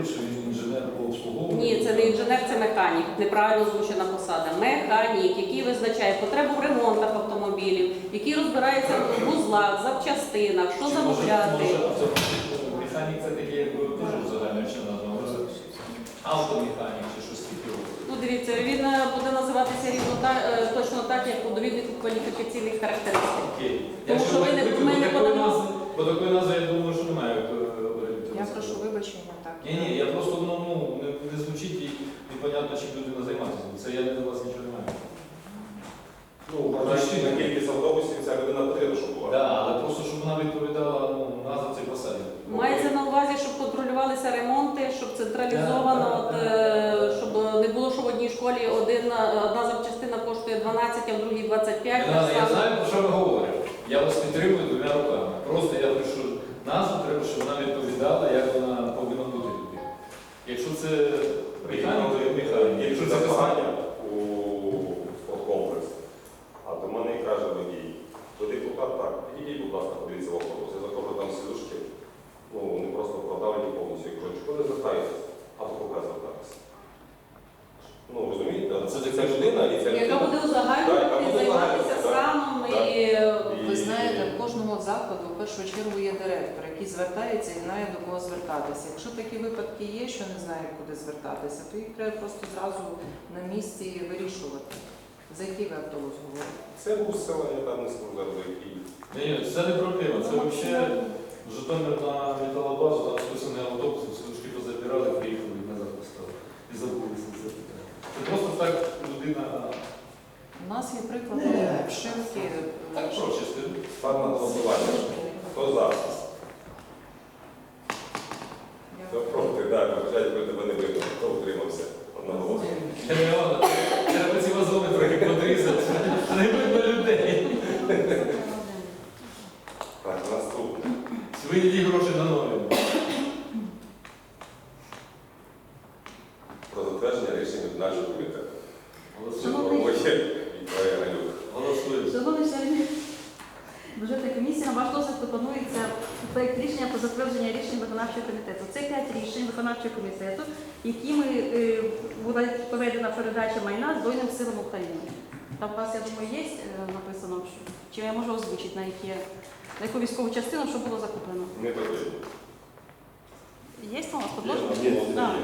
говорить, що він інженер по обслуговуванню. Ні, це не інженер, це механік. Неправильно звучена посада. Механік, який визначає потребу в ремонтах автомобілів, який розбирається в вузлах, запчастинах, що Чи замовляти. Може, може механік це таке, якби дуже загальнична назва. Може, автомеханік чи щось таке. Ну, дивіться, він е, буде називатися рівно так, е, точно так, як у довіднику кваліфікаційних характеристик. Окей. Тому що ви не- ми не подамо- Бо такої назви, я думаю, що немає. Прошу вибачення, так. Ні, ні, я просто ну, ну, не, не звучить і непонятно, чим людина займатися. Це я до вас нічого не маю. Ну, вважаючи на кількість автобусів, ця людина потрібна, щоб була. Да, але просто щоб вона відповідала ну, назва цій посаді. Мається на увазі, щоб контролювалися ремонти, щоб централізовано, от, е, щоб не було, що в одній школі один, е, одна запчастина коштує 12, а в другій 25. Я, так я само. знаю, про що ви говорите. Я вас підтримую двома руками. Просто я пишу назву, треба, щоб вона відповідала, як вона повинна бути тут. Якщо це механік, то є механік. Якщо це це у спорткомплекс, а до мене і каже водій, то депутат так, підійдіть, будь ласка, подивіться в автобус. Я заходжу там сидушки, ну, вони просто продавлені повністю. Я кажу, чого не звертаєтесь? А то поки звертатися. Ну, розумієте, це, ця людина і ця Яка людина. яка буде узагальнювати, станом так. і е, Ви знаєте, в кожному закладу в першу чергу є директор, який звертається і знає до кого звертатися. Якщо такі випадки є, що не знає, куди звертатися, то їх треба просто зразу на місці вирішувати. За який ви автобус говорите? Це був села, я там не сказав, який. Ні, ні, це не проблема. Це взагалі Житомир на металобазу, там списаний автобус, сидушки позабирали, приїхали і назад поставили. І забулися це питання. Це просто так людина. У нас є приклади вшивки. Так що, скажу. Став на голосування. Хто за? Хто проти? Так, вважайте, коли тебе не видно. Хто утримався? Одноголосно. Герміона, треба ці вазони трохи подрізати. Не видно людей. Так, наступне. Виділі гроші на нові. Про затвердження рішень виконавчого комітету. Голосуємо. Моє Вікторія Галюк. Голосуємо. Шановні члени бюджетної комісії, на ваш розгляд пропонується проєкт рішення про затвердження рішень виконавчого комітету. Це п'ять рішень виконавчого комітету, якими е, була проведена передача майна Збройним силам України. Там у вас, я думаю, є е, написано, чи я можу озвучити, на, які, на яку військову частину, що було закуплено. Не потрібно. Є у вас Є, подложка? є, є. Так.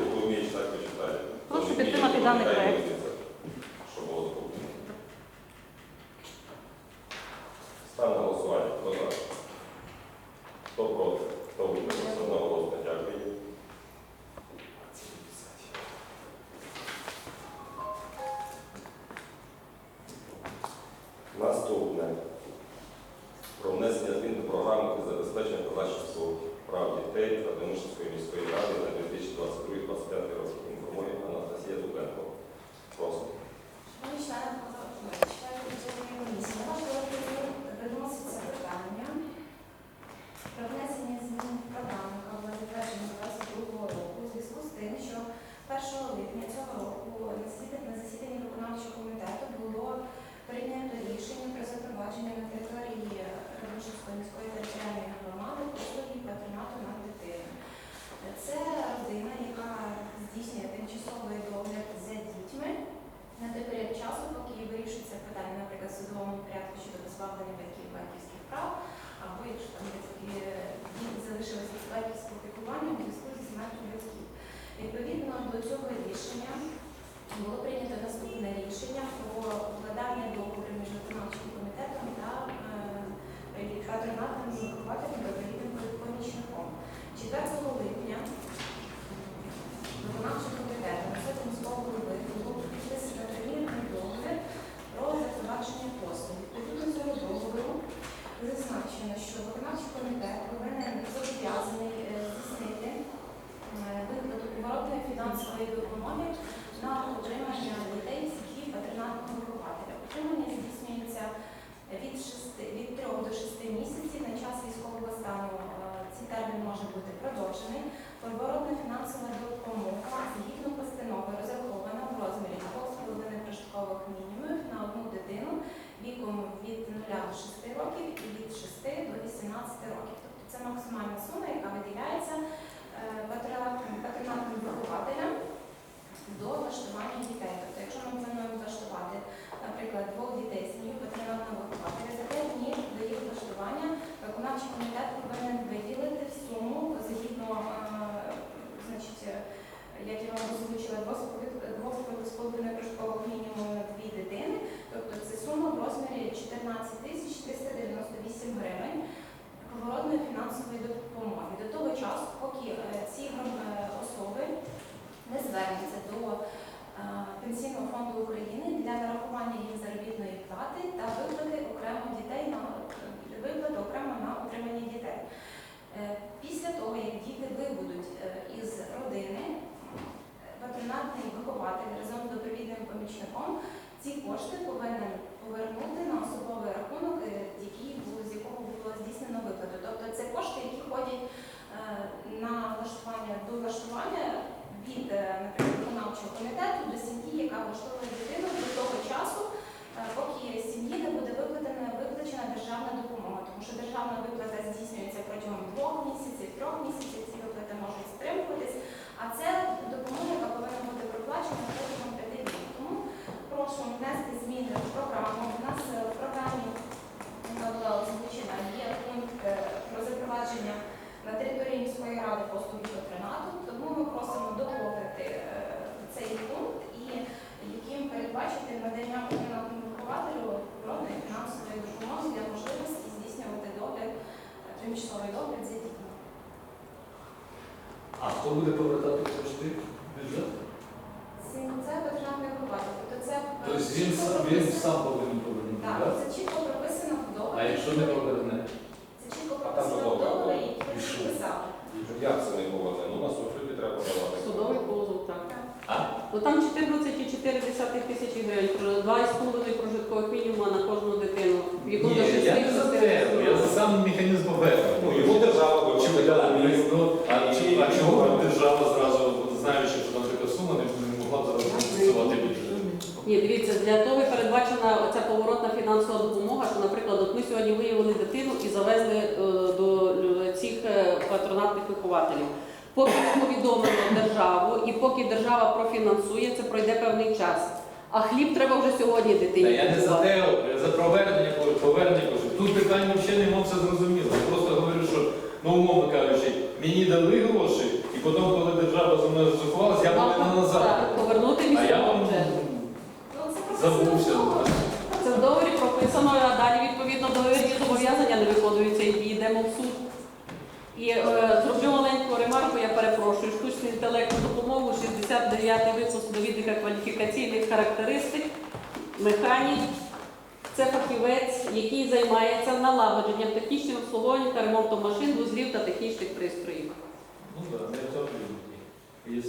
Програми із забезпечення захисту прав дітей та Винничівської міської ради на 2022-2025 роки. Інформує Анастасія Дубенко. Питання про внесення змін 22 року у зв'язку з тим, що 1 липня цього року на засіданні- на засіданні виконавчого комітету було прийнято рішення про запровадження на території Ромашівської міської територіальної громади послуги патронату над дитиною. Це родина, яка здійснює тимчасовий догляд за дітьми на той період часу, поки вирішується питання, наприклад, в судовому порядку щодо позбавлення батьків батьківських прав, або якщо там батьки діти залишилися без батьківського піклування у зв'язку зі смертю батьків. Відповідно до цього рішення було прийнято наступне рішення про укладання договору між виконавчим комітетом та патронатним вихователем відповідним помічником. 4 липня виконавчим комітетом на сьогодні міського голови було підписано примірний договір про запровадження послуг. Відповідно цього договору зазначено, що виконавчий комітет повинен зобов'язаний е, здійснити е, виплату поворотної фінансової допомоги на утримання дітей з сім'ї патронатного вихователя. Утримання здійснюється від 6, від 3 до 6 місяців на час військового стану. Е, Цей термін може бути продовжений. Поворотна фінансова допомога згідно постанови розрахована в розмірі 2,5 прожиткових мінімумів на одну дитину віком від 0 до 6 років і від 6 до 18 років. Тобто це максимальна сума, яка виділяється е, патронатним Пенсійного фонду України для нарахування їм заробітної плати та виплати окремо дітей на виплати окремо на утримання дітей. Е, Після того, як діти вибудуть е, із родини, патронатний вихователь разом з допровідним помічником ці кошти повинен повернути на особовий рахунок, е, з якого було здійснено виплату. Тобто це кошти, які ходять е, на влаштування до влаштування від е, наприклад, виконавчого комітету до сім'ї, яка влаштовує дитину до того часу, е, поки сім'ї не буде виплатена виплачена державна допомога, тому що державна виплата здійснюється протягом двох місяців, трьох місяців. Ці виплати можуть стримуватись, а це допомога, яка повинна бути проплачена протягом п'яти днів. Тому прошу внести зміни в програму. У нас е, в програмі яка була озвучена, є пункт е, про запровадження на території міської ради послуги патронату, тому ми просимо доповнити е, цей пункт і яким передбачити надання патронатному вихователю природної фінансової допомоги для можливості здійснювати догляд, е, приміщовий догляд за дітьми. А хто буде повертати кошти? Бюджет? Це це патронатний вихователь. Тобто це е, Тобто він, сам- він сам повинен повернути, Так, так? це чітко прописано в А якщо не поверне? Це чітко А там прописано в договір договорі, І який ви підписали. Як це не поверне? Ну, на суд люди треба подавати. Судовий позов, так. А? Ну там 14,4 тисячі гривень, про 2,5 прожиткових мінімума на кожну дитину. Віком до Ні, я не за те, я за сам механізм повернення. Ну, його держава ну, а, чи- а чого б держава зразу, знаючи, що там така сума, не не могла б зразу компенсувати бюджет? Ні, дивіться, для того і передбачена оця поворотна фінансова допомога, що, наприклад, от ми сьогодні виявили дитину і завезли е, до цих е, патронатних вихователів. Поки ми повідомимо державу і поки держава профінансує, це пройде певний час. А хліб треба вже сьогодні Та дитині. я не за те, за повернення, повернення кажу. Тут питання взагалі не все зрозуміло. Я просто говорю, що, ну умовно кажучи, мені дали гроші, і потім, коли держава за мною розрахувалася, я повинен назад. Так, повернути А я місцевий вам бюджет. Ну, це прописано в забувся. Це в договорі прописано, а далі відповідно договірні зобов'язання не виконуються і йдемо в суд. І е, зроблю маленьку ремарку, я перепрошую. Штучний інтелект на допомогу, 69-й випуск довідника кваліфікаційних характеристик, механік. Це фахівець, який займається налагодженням технічним обслуговуванням та ремонтом машин, вузлів та технічних пристроїв. Ну так, не в тому Є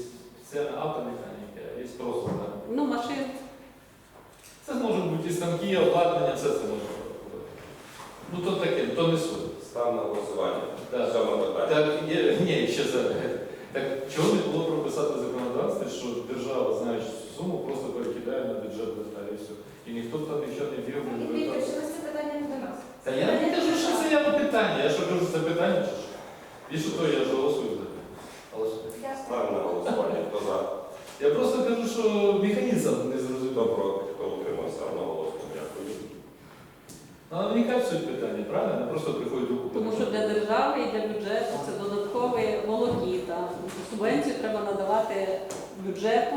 автомеханіка, є просто. Ну, машин. Це може бути і станки, обладнання, все це може бути. Ну то таке, то не суть. Став на голосування. Так. Сьоме питання. Так, є, ні, ще за. Так чого не було прописати в законодавстві, що держава, знаючи цю суму, просто перекидає на бюджет та і все. І ніхто там нічого не бігав, не Віктор, звертався. що це питання не до нас. Та я не кажу, що це я питання. Я що кажу, це питання чи що? І що то я ж голосую за це. Але ж- Став на голосування. Хто за? Я просто кажу, що механізм не зрозумів. Хто? Одноголосно. Дякую. Ну, Але виникає суть питання, правильно? Не просто приходить руку. Тому що для держави і для бюджету це додаткові волокіта. Субвенцію треба надавати бюджету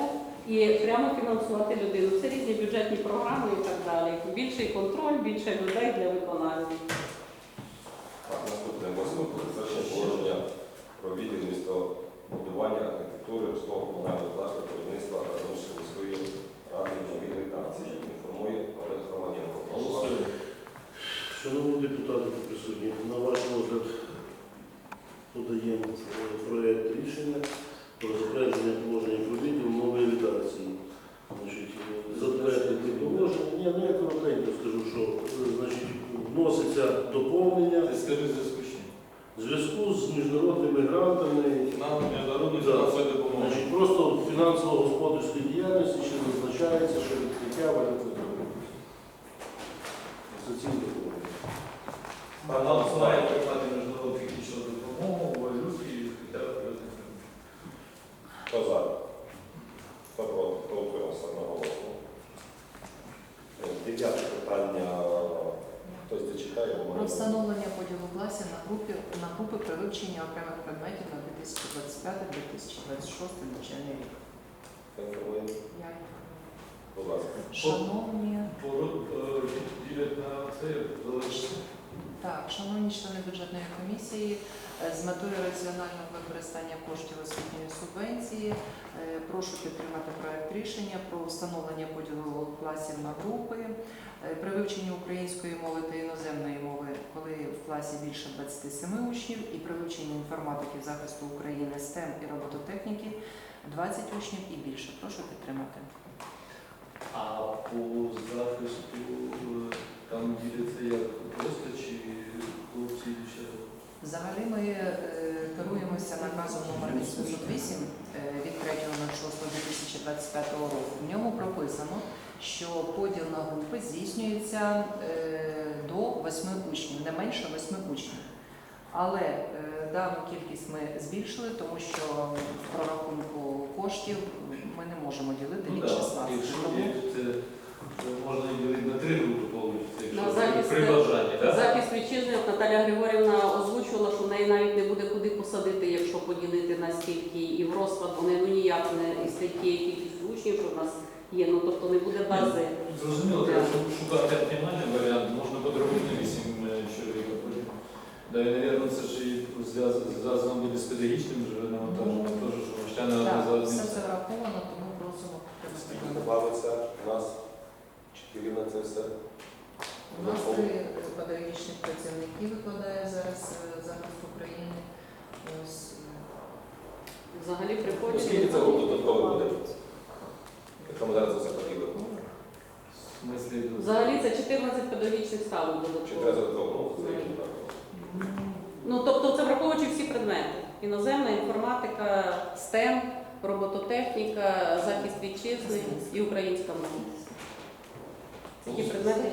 і прямо фінансувати людину. Це різні бюджетні програми і так далі. Більший контроль, більше людей для виконання. Так, наступне затвердження положення про відділ містобудування, архітектури, комунального господарства, будівництва Радомирської міської ради відновільних акцій. Інформує Олег Романенко. Прошу вас. Голосуємо. Шановні депутати та присутні, на ваш розгляд подаємо е, проект рішення про затвердження положення про відділ нової редакції. Значить, е, затвердити положення. Ні, ну я коротенько скажу, що е, значить, вноситься доповнення Ти скажи в зв'язку з чим? в зв'язку з міжнародними грантами. Нам міжнародну Да. фінансову допомогу. Значить, просто фінансово-господарської діяльності ще визначається, що відкриття валютних Соціальні допомоги. А нам має приймати міжнародну технічну допомогу, валютки і театральних. Хто за? Хто проти? Хто утримався? Одноголосно. Е, Дев'яте питання. Хтось зачекає, бо Про мене- встановлення поділу класів на групи на вивченні окремих предметів на 2025-2026 навчальний рік. Інформує. Будь ласка. шановні, Пород е, ділять на це залишиться. Так, шановні члени бюджетної комісії, е, з метою раціонального використання коштів освітньої субвенції е, прошу підтримати проект рішення про встановлення поділу класів на групи. Е, При вивченні української мови та іноземної мови, коли в класі більше 27 учнів, і при вивченні інформатики захисту України, STEM і робототехніки 20 учнів і більше. Прошу підтримати. А по захисту там діляться як просто чи хлопці дівчата? Взагалі ми е, керуємося наказом номер 808 е, від 3.06.2025 року. В ньому прописано, що поділ на групи здійснюється е, до 8 учнів, не менше 8 учнів. Але е, дану кількість ми збільшили, тому що в прорахунку коштів ми не можемо ділити Ну від так, 16. Можна і ділити на три групи, захист- при бажанні. Захист вітчизни, Наталя Григорівна озвучувала, що в неї навіть не буде куди посадити, якщо поділити на стільки і в розклад вони ну ніяк не із тієї кількість учнів, що в нас є. Ну тобто не буде бази. Зрозуміло, треба шу- шукати оптимальний варіант, можна подробити на 8 чоловік. а Да, і, мабуть, це ж і зв'язано буде з педагогічним же навантаженням, теж, що вчане так, одне за все це враховано, тому просимо. Скільки добавиться у нас вчителів на це все? У нас три педагогічних працівників викладає зараз е, захист України. Ось, е, Взагалі Ну, приходять. Скільки це груп додатково буде? Якщо ми зараз це все поділимо? В смислі, Взагалі це 14 педагогічних ставок Чи додатково. додатково? Ну, це і так. Ну тобто це враховуючи всі предмети: іноземна інформатика, STEM, робототехніка, захист вітчизни і українська мова. Ті предмети,